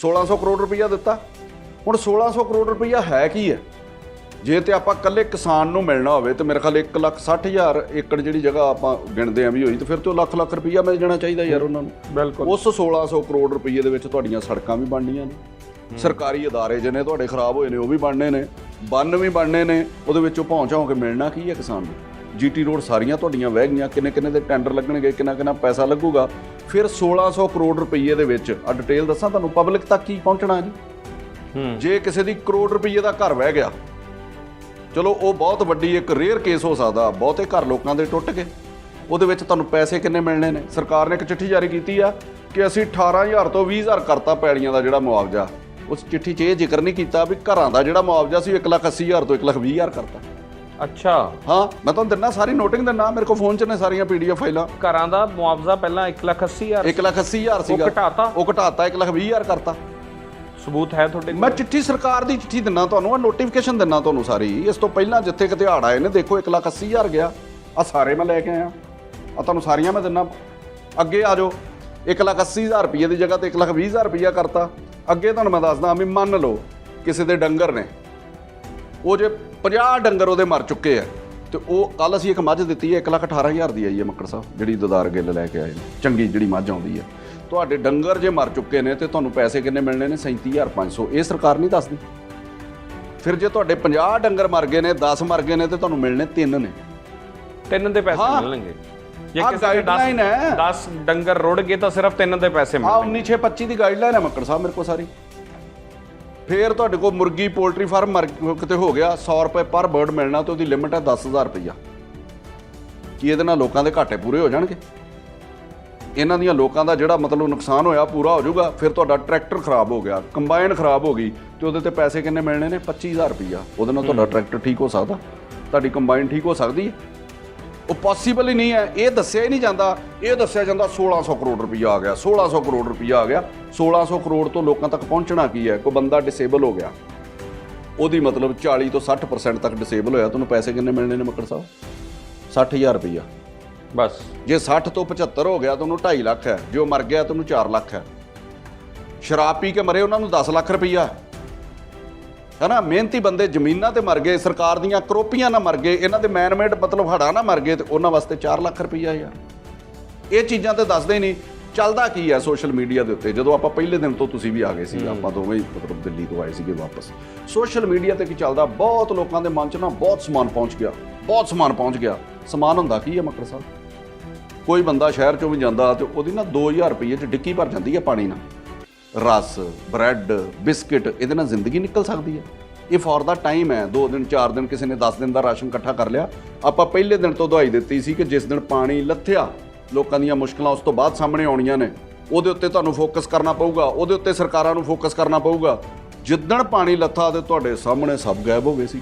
1600 ਕਰੋੜ ਰੁਪਈਆ ਦਿੱਤਾ। ਹੁਣ 1600 ਕਰੋੜ ਰੁਪਈਆ ਹੈ ਕੀ ਹੈ? ਜੇ ਤੇ ਆਪਾਂ ਇਕੱਲੇ ਕਿਸਾਨ ਨੂੰ ਮਿਲਣਾ ਹੋਵੇ ਤੇ ਮੇਰੇ ਖਿਆਲ 1 ਲੱਖ 60 ਹਜ਼ਾਰ ਏਕੜ ਜਿਹੜੀ ਜਗ੍ਹਾ ਆਪਾਂ ਗਿਣਦੇ ਆਂ ਵੀ ਹੋਈ ਤੇ ਫਿਰ ਤੇ ਉਹ ਲੱਖ ਲੱਖ ਰੁਪਈਆ ਮਿਲ ਜਾਣਾ ਚਾਹੀਦਾ ਯਾਰ ਉਹਨਾਂ ਨੂੰ। ਬਿਲਕੁਲ। ਉਸ 1600 ਕਰੋੜ ਰੁਪਈਏ ਦੇ ਵਿੱਚ ਤੁਹਾਡੀਆਂ ਸੜਕਾਂ ਵੀ ਬਣਨੀਆਂ ਨੇ। ਸਰਕਾਰੀ ਅਦਾਰੇ ਜਿਹਨੇ ਤੁਹਾਡੇ ਖਰਾਬ ਹੋਏ ਨੇ ਉਹ ਵੀ ਬਣਨੇ ਨੇ ਬੰਨ ਵੀ ਬਣਨੇ ਨੇ ਉਹਦੇ ਵਿੱਚੋਂ ਹੋ ਕੇ ਮਿਲਣਾ ਕੀ ਹੈ ਕਿਸਾਨ ਨੂੰ? ਜੀਟੀ ਰੋਡ ਸਾਰੀਆਂ ਤੁਹਾਡੀਆਂ ਵਹਿ ਗਈਆਂ ਕਿੰਨੇ ਕਿੰਨੇ ਦੇ ਟੈਂਡਰ ਲੱਗਣਗੇ ਕਿੰਨਾ ਕਿੰਨਾ ਪੈਸਾ ਲੱਗੂਗਾ। ਫਿਰ 1600 ਕਰੋੜ ਰੁਪਈਏ ਦੇ ਵਿੱਚ ਆ ਡਿਟੇਲ ਦੱਸਾਂ ਤੁਹਾਨੂੰ ਪਬਲਿਕ ਤੱਕ ਕੀ ਪਹੁੰਚਣਾ ਜੀ? ਹੂੰ। ਜੇ ਕਿਸੇ ਦੀ ਕਰੋੜ ਰੁਪਈਏ ਦਾ ਘਰ ਵਹਿ ਗਿਆ ਚਲੋ ਉਹ ਬਹੁਤ ਵੱਡੀ ਇੱਕ ਰੇਅਰ ਕੇਸ ਹੋ ਸਕਦਾ ਬਹੁਤੇ ਘਰ ਲੋਕਾਂ ਦੇ ਟੁੱਟ ਗਏ। ਉਹਦੇ ਵਿੱਚ ਤੁਹਾਨੂੰ ਪੈਸੇ ਕਿੰਨੇ ਮਿਲਣੇ ਨੇ? ਸਰਕਾਰ ਨੇ ਇੱਕ ਚਿੱਠੀ ਜਾਰੀ ਕੀਤੀ ਆ ਕਿ ਅਸੀਂ 18000 ਤੋਂ 20000 ਕਰਤਾ ਪੈੜੀਆਂ ਦਾ ਜਿਹੜਾ ਮੁਆਵਜ਼ਾ। ਉਸ ਚਿੱਠੀ 'ਚ ਇਹ ਜ਼ਿਕਰ ਨਹੀਂ ਕੀਤਾ ਵੀ ਘਰਾਂ ਦਾ ਜਿਹੜਾ ਮੁਆਵਜ਼ਾ ਸੀ 180000 ਤੋਂ 120000 ਕਰਤਾ। ਅੱਛਾ। ਹਾਂ ਮੈਂ ਤੁਹਾਨੂੰ ਦਿੰਦਾ ਸਾਰੀ ਨੋਟਿੰਗ ਦਿੰਦਾ ਮੇਰੇ ਕੋਲ ਫੋਨ 'ਚ ਨੇ ਸਾਰੀਆਂ ਪੀਡੀਐਫ ਫਾਈਲਾਂ। ਘਰਾਂ ਦਾ ਮੁਆਵਜ਼ਾ ਪਹਿਲਾਂ 180000 180000 ਸੀਗਾ। ਘਟਾਤਾ? ਉਹ ਘਟਾਤਾ 120000 ਕਰਤਾ। ਸਬੂਤ ਹੈ ਤੁਹਾਡੇ ਕੋਲ? ਮੈਂ ਚਿੱਠੀ ਸਰਕਾਰ ਦੀ ਚਿੱਠੀ ਦਿੰਨਾ ਤੁਹਾਨੂੰ ਆ ਨੋਟੀਫਿਕੇਸ਼ਨ ਦਿੰਨਾ ਤੁਹਾਨੂੰ ਸਾਰੀ। ਇਸ ਤੋਂ ਪਹਿਲਾਂ ਜਿੱਥੇ ਕਿਤੇ ਹੜ ਆਏ ਨੇ ਦੇਖੋ 180000 ਗਿਆ। ਆ ਸਾਰੇ ਮੈਂ ਲੈ ਕੇ ਆਇਆ। ਆ ਤੁਹਾਨੂੰ ਸਾਰੀਆਂ ਮੈਂ ਦਿੰਨਾ ਅੱਗੇ ਆ ਜਾਓ। 180000 ਰੁਪਏ ਦੀ ਜਗ੍ਹਾ ਤੇ 120000 ਰੁਪਇਆ ਕਰਤਾ। ਅੱਗੇ ਤੁਹਾਨੂੰ ਮੈਂ ਦੱਸਦਾ ਵੀ ਮੰਨ ਲਓ ਕਿਸੇ ਦੇ ਡੰਗਰ ਨੇ। ਉਹ ਜੇ 50 ਡੰਗਰ ਉਹਦੇ ਮਰ ਚੁੱਕੇ ਆ ਤੇ ਉਹ ਕੱਲ ਅਸੀਂ ਇੱਕ ਮੱਝ ਦਿੱਤੀ ਹੈ 118000 ਦੀ ਆਈ ਹੈ ਮੱਕੜ ਸਾਹਿਬ ਜਿਹੜੀ ਦਦਾਰ ਗਿੱਲ ਲੈ ਕੇ ਆਏ ਨੇ। ਚੰਗੀ ਜਿਹੜੀ ਮੱਝ ਆਉਂਦੀ ਹੈ। ਤੁਹਾਡੇ ਡੰਗਰ ਜੇ ਮਰ ਚੁੱਕੇ ਨੇ ਤੇ ਤੁਹਾਨੂੰ ਪੈਸੇ ਕਿੰਨੇ ਮਿਲਣੇ ਨੇ? 37500 ਇਹ ਸਰਕਾਰ ਨਹੀਂ ਦੱਸਦੀ। ਫਿਰ ਜੇ ਤੁਹਾਡੇ 50 ਡੰਗਰ ਮਰ ਗਏ ਨੇ 10 ਮਰ ਗਏ ਨੇ ਤੇ ਤੁਹਾਨੂੰ ਮਿਲਣੇ 3 ਨੇ। ਤਿੰਨ ਦੇ ਪੈਸੇ ਹਾਂ। ਮਿਲਣਗੇ। ਜੇ ਕਿਸੇ ਦੇ guideline ਹੈ। 10 ਡੰਗਰ ਰੁੜ ਗਏ ਤਾਂ ਸਿਰਫ ਤਿੰਨ ਦੇ ਪੈਸੇ ਆ ਮਿਲਣਗੇ। 19625 ਦੀ ਗਾਈਡਲਾਈਨ ਹੈ ਮੱਕੜ ਸਾਹਿਬ ਮੇਰੇ ਕੋਲ ਸਾਰੀ। ਫੇਰ ਤੁਹਾਡੇ ਕੋਲ ਮੁਰਗੀ ਪੋਲਟਰੀ ਫਾਰਮ ਕਿਤੇ ਹੋ ਗਿਆ 100 ਰੁਪਏ ਪਰ ਬਰਡ ਮਿਲਣਾ ਤੇ ਉਹਦੀ ਲਿਮਟ ਹੈ 10000 ਰੁਪਈਆ। ਕੀ ਇਹਦੇ ਨਾਲ ਲੋਕਾਂ ਦੇ ਘਾਟੇ ਪੂਰੇ ਹੋ ਜਾਣਗੇ? ਇਹਨਾਂ ਦੀਆਂ ਲੋਕਾਂ ਦਾ ਜਿਹੜਾ ਮਤਲਬ ਨੁਕਸਾਨ ਹੋਇਆ ਪੂਰਾ ਹੋ ਜਾਊਗਾ ਫਿਰ ਤੁਹਾਡਾ ਟਰੈਕਟਰ ਖਰਾਬ ਹੋ ਗਿਆ ਕੰਬਾਈਨ ਖਰਾਬ ਹੋ ਗਈ ਤੇ ਉਹਦੇ ਤੇ ਪੈਸੇ ਕਿੰਨੇ ਮਿਲਣੇ ਨੇ? 25000 ਰੁਪਈਆ। ਉਹਦੇ ਨਾਲ ਤੁਹਾਡਾ ਟਰੈਕਟਰ ਠੀਕ ਹੋ ਸਕਦਾ? ਤੁਹਾਡੀ ਕੰਬਾਈਨ ਠੀਕ ਹੋ ਸਕਦੀ ਹੈ? ਉਹ ਪੋਸੀਬਲ ਹੀ ਨਹੀਂ ਹੈ। ਇਹ ਦੱਸਿਆ ਹੀ ਨਹੀਂ ਜਾਂਦਾ। ਇਹ ਦੱਸਿਆ ਜਾਂਦਾ 1600 ਕਰੋੜ ਰੁਪਈਆ ਆ ਗਿਆ। 1600 ਕਰੋੜ ਰੁਪਈਆ ਆ ਗਿਆ। 1600 ਕਰੋੜ ਤੋਂ ਲੋਕਾਂ ਤੱਕ ਪਹੁੰਚਣਾ ਕੀ ਹੈ? ਕੋਈ ਬੰਦਾ ਡਿਸੇਬਲ ਹੋ ਗਿਆ। ਉਹਦੀ ਮਤਲਬ 40 ਤੋਂ 60% ਤੱਕ ਡਿਸੇਬਲ ਹੋਇਆ। ਤੁਹਾਨੂੰ ਪੈਸੇ ਕਿੰਨੇ ਮਿਲਣੇ ਨੇ ਮੱਕੜ ਸਾਹਿਬ? 60000 ਰੁਪਈਆ। ਬਸ। ਜੇ 60 ਤੋਂ 75 ਹੋ ਗਿਆ ਤਾਂ ਉਹਨੂੰ 2.5 ਲੱਖ ਹੈ। ਜੇ ਉਹ ਮਰ ਗਿਆ ਤਾਂ ਉਹਨੂੰ 4 ਲੱਖ ਹੈ। ਸ਼ਰਾਬ ਪੀ ਕੇ ਮਰੇ ਉਹਨਾਂ ਨੂੰ 10 ਲੱਖ ਰੁਪਈਆ। ਹੈ ਨਾ ਮਿਹਨਤੀ ਬੰਦੇ ਜ਼ਮੀਨਾਂ ਤੇ ਮਰ ਗਏ ਸਰਕਾਰ ਦੀਆਂ ਕਰੋਪੀਆਂ ਨਾਲ ਮਰ ਗਏ ਇਹਨਾਂ ਦੇ ਮੈਨਮੇਡ ਮਤਲਬ ਹੜਾ ਨਾ ਮਰ ਗਏ ਤੇ ਉਹਨਾਂ ਵਾਸਤੇ 4 ਲੱਖ ਰੁਪਈਆ ਯਾਰ ਇਹ ਚੀਜ਼ਾਂ ਤੇ ਦੱਸਦੇ ਨਹੀਂ ਚੱਲਦਾ ਕੀ ਹੈ ਸੋਸ਼ਲ ਮੀਡੀਆ ਦੇ ਉੱਤੇ? ਜਦੋਂ ਆਪਾਂ ਪਹਿਲੇ ਦਿਨ ਤੋਂ ਤੁਸੀਂ ਵੀ ਆ ਗਏ ਸੀ ਆਪਾਂ ਦੋਵੇਂ ਹੀ ਮਤਲਬ ਦਿੱਲੀ ਤੋਂ ਆਏ ਸੀਗੇ ਵਾਪਸ। ਸੋਸ਼ਲ ਮੀਡੀਆ ਤੇ ਕੀ ਚੱਲਦਾ? ਬਹੁਤ ਲੋਕਾਂ ਦੇ ਮਨ 'ਚ ਨਾ ਬਹੁਤ ਸਮਾਨ ਪਹੁੰਚ ਗਿਆ ਬਹੁਤ ਸਮਾਨ ਪਹੁੰਚ ਗਿਆ। ਸਮਾਨ ਹੁੰਦਾ ਕੀ ਹੈ ਮੱਕੜ ਸਾਹਿਬ? ਕੋਈ ਬੰਦਾ ਸ਼ਹਿਰ ਚੋਂ ਵੀ ਜਾਂਦਾ ਤੇ ਉਹਦੀ ਨਾ 2000 ਰੁਪਏ ਚ ਡਿੱਕੀ ਭਰ ਜਾਂਦੀ ਹੈ ਪਾਣੀ ਨਾਲ। ਰਸ, ਬ੍ਰੈਡ, ਬਿਸਕਿਟ, ਇਹਦੇ ਨਾਲ ਜ਼ਿੰਦਗੀ ਨਿਕਲ ਸਕਦੀ ਹੈ। ਇਹ ਫॉर ਦਾ ਟਾਈਮ ਹੈ। 2 ਦਿਨ 4 ਦਿਨ ਕਿਸੇ ਨੇ 10 ਦਿਨ ਦਾ ਰਾਸ਼ਨ ਇਕੱਠਾ ਕਰ ਲਿਆ। ਆਪਾਂ ਪਹਿਲੇ ਦਿਨ ਤੋਂ ਦਵਾਈ ਦਿੱਤੀ ਸੀ ਕਿ ਜਿਸ ਦਿਨ ਪਾਣੀ ਲੱਥਿਆ, ਲੋਕਾਂ ਦੀਆਂ ਮੁਸ਼ਕਲਾਂ ਉਸ ਤੋਂ ਬਾਅਦ ਸਾਹਮਣੇ ਆਉਣੀਆਂ ਨੇ। ਉਹਦੇ ਉੱਤੇ ਤੁਹਾਨੂੰ ਫੋਕਸ ਕਰਨਾ ਪਊਗਾ। ਉਹਦੇ ਉੱਤੇ ਸਰਕਾਰਾਂ ਨੂੰ ਫੋਕਸ ਕਰਨਾ ਪਊਗਾ। ਜਿੱਦਣ ਪਾਣੀ ਲੱਥਾ ਤੇ ਤੁਹਾਡੇ ਸਾਹਮਣੇ ਸਭ ਗਾਇਬ ਹੋ ਗਏ ਸੀ।